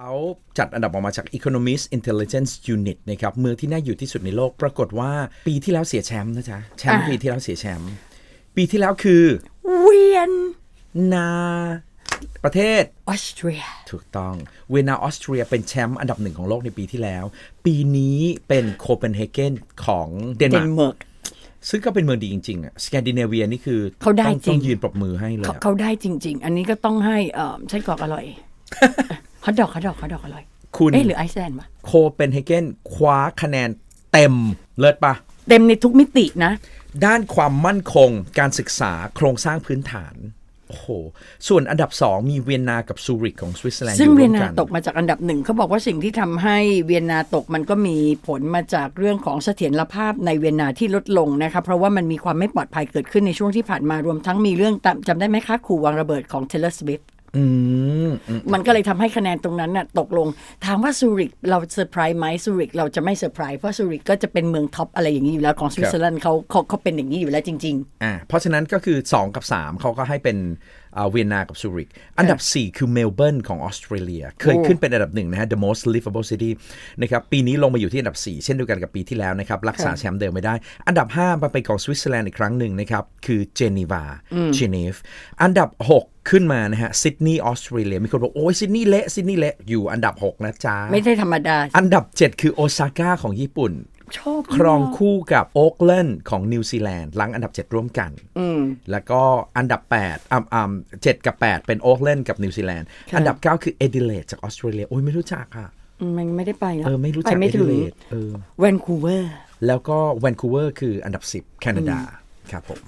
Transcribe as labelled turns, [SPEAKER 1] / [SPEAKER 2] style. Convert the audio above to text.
[SPEAKER 1] เขาจัดอันดับออกมาจาก Economist Intelligence Unit นะครับ เมืองที่น่าอยู่ที่สุดในโลก ปรากฏว่าปีที่แล้วเสียแชมป์นะจ๊ะ แชมป์
[SPEAKER 2] อะ
[SPEAKER 1] ปีที่แล้วเสียแชมป์ ปีที่แล้วคือ
[SPEAKER 2] เวียน
[SPEAKER 1] นา ประเทศ
[SPEAKER 2] ออสเตรีย
[SPEAKER 1] ถูกต้อง เวียนนาออสเตรียเป็นแชมป์อันดับหนึ่งของโลกในปีที่แล้ว ปีนี้เป็นโคเปนเฮเกนของเดน
[SPEAKER 2] เด
[SPEAKER 1] มาร์
[SPEAKER 2] น
[SPEAKER 1] ก
[SPEAKER 2] เมิร์ก
[SPEAKER 1] ซึ่งก็เป็นเมืองดีจริงๆอะสแกนดิเนเวียนี่คือ
[SPEAKER 2] เขาได้
[SPEAKER 1] ต้อง
[SPEAKER 2] จริง
[SPEAKER 1] ต้องยืนปรบมือให้เลย
[SPEAKER 2] เขา
[SPEAKER 1] อะ
[SPEAKER 2] เขาได้จริง ๆ อันนี้ก็ต้องให้เอ่อไส้กรอกอร่อยฮ อทดอกฮอทดอกฮอทดอกอร่อย
[SPEAKER 1] คุณ
[SPEAKER 2] เอ๊ะหรือไอซ์แลนด์วะ
[SPEAKER 1] โคเปนเฮเกนคว้าคะแนนเต็มเลิศปะ
[SPEAKER 2] เต็มในทุกมิตินะ
[SPEAKER 1] ด้านความมั่นคงการศึกษาโครงสร้างพื้นฐานโอ้โห ส่วนอันดับ2มีเวียนนากับซูริกของสวิตเซอร์แลนด์
[SPEAKER 2] ซึ่ง
[SPEAKER 1] อยู่
[SPEAKER 2] เวี
[SPEAKER 1] ร่
[SPEAKER 2] ยวน
[SPEAKER 1] ม
[SPEAKER 2] นา
[SPEAKER 1] กัน
[SPEAKER 2] ตกมาจากอันดับหนึ่งเขาบอกว่าสิ่งที่ทำให้เวียนนาตกมันก็มีผลมาจากเรื่องของเสถียรภาพในเวียนนาที่ลดลงนะคะเพราะว่ามันมีความไม่ปลอดภัยเกิดขึ้นในช่วงที่ผ่านมารวมทั้งมีเรื่องตามจำได้ไหมคะขู่วางระเบิดของเทเลสวิฟ
[SPEAKER 1] อื มอืม
[SPEAKER 2] มันก็เลยทำให้คะแนนตรงนั้นน่ะตกลง ถามว่าซูริกเราเซอร์ไพรส์ไหมซูริกเราจะไม่เซอร์ไพรส์เพราะซูริกก็จะเป็นเมืองท็อปอะไรอย่างนี้อยู่แล้วของสวิตเซอร์แลนด์เขาเขาเขาเป็นอย่างนี้อยู่แล้วจริง
[SPEAKER 1] อ่าเพราะฉะนั้นก็คือ 2 กับ 3เขาก็ให้เป็นอ่าเวียนนากับซูริก อันดับ 4 คือเมลเบิร์นของออสเตรเลีย เคย
[SPEAKER 2] โอ้
[SPEAKER 1] ขึ้นเป็นอันดับหนึ่งนะฮะ the most livable city นะครับ ปีนี้ลงมาอยู่ที่อันดับ 4 เช่นเดียวกันกับปีที่แล้วนะครับ รักษาแชมป์เดิมไม่ได้ อันดับ 5 มาเป็นของสวิตเซอร์แลนด์อีกครั้งหนึ่งนะครับ คือเจนีวาเจนีฟ อันดับ 6ขึ้นมานะฮะซิดนีย์ออสเตรเลียมีคนบอกโอ้ยซิดนีย์เละซิดนีย์เละอยู่อันดับ 6 นะจ๊ะ
[SPEAKER 2] ๆไม่ได้ธรรมดา
[SPEAKER 1] อันดับ 7 คือโอซาก้าของญี่ปุ่น
[SPEAKER 2] ชอบ
[SPEAKER 1] ครองคู่กับโอ๊กแลนด์ของนิวซีแลนด์หลังอันดับ 7 ร่วมกัน แล้วก็อันดับ 8อ่าอ่าเจ็ดกับ 8 เป็นโอ๊กแลนด์กับนิวซีแลนด์
[SPEAKER 2] ค่ะ
[SPEAKER 1] อันดับ 9 คือเอดิเลดจากออสเตรเลีย โอ้ยไม่รู้จักอะ
[SPEAKER 2] มันไม่ได้ไปนะ
[SPEAKER 1] เออไม่รู้
[SPEAKER 2] ไป
[SPEAKER 1] จัก
[SPEAKER 2] ไม่
[SPEAKER 1] เอดิ
[SPEAKER 2] ถึง
[SPEAKER 1] เลดเออ
[SPEAKER 2] แวนคูเวอร์
[SPEAKER 1] แล้วก็แวนคูเวอร์คืออันดับ 10 แคนาดาครับผม